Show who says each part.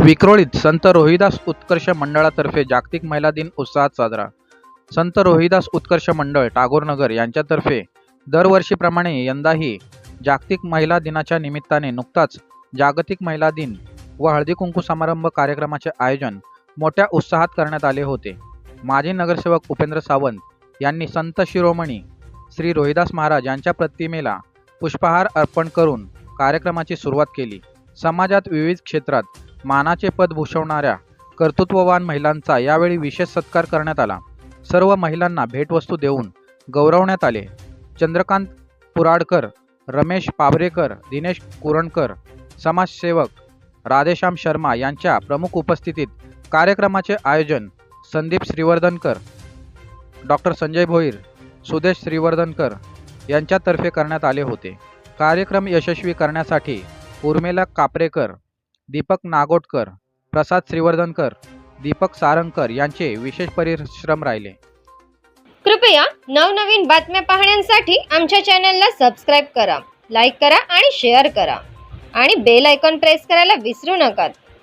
Speaker 1: विक्रोळीत संत रोहिदास उत्कर्ष मंडळातर्फे जागतिक महिला दिन उत्साहात साजरा. संत रोहिदास उत्कर्ष मंडळ टागोरनगर यांच्यातर्फे दरवर्षीप्रमाणे यंदाही जागतिक महिला दिनाच्या निमित्ताने नुकताच जागतिक महिला दिन व हळदी कुंकू समारंभ कार्यक्रमाचे आयोजन मोठ्या उत्साहात करण्यात आले होते. माजी नगरसेवक उपेंद्र सावंत यांनी संत शिरोमणी श्री रोहिदास महाराज यांच्या प्रतिमेला पुष्पहार अर्पण करून कार्यक्रमाची सुरुवात केली. समाजात विविध क्षेत्रात मानाचे पद भूषवणाऱ्या कर्तृत्ववान महिलांचा यावेळी विशेष सत्कार करण्यात आला. सर्व महिलांना भेटवस्तू देऊन गौरवण्यात आले. चंद्रकांत पुराडकर रमेश पाभरेकर दिनेश कुरणकर समाजसेवक राधेश्याम शर्मा यांच्या प्रमुख उपस्थितीत कार्यक्रमाचे आयोजन संदीप श्रीवर्धनकर डॉक्टर संजय भोईर सुदेश श्रीवर्धनकर यांच्यातर्फे करण्यात आले होते. कार्यक्रम यशस्वी करण्यासाठी उर्मिला कापरेकर दीपक नागोटकर प्रसाद श्रीवर्धनकर दीपक सारंगकर यांचे विशेष परिश्रम राहिले.
Speaker 2: कृपया नवनवीन बातम्या पाहण्यासाठी आमच्या चॅनलला सबस्क्राईब करा लाईक करा आणि शेअर करा. आणि बेल आयकॉन प्रेस करायला विसरू नका.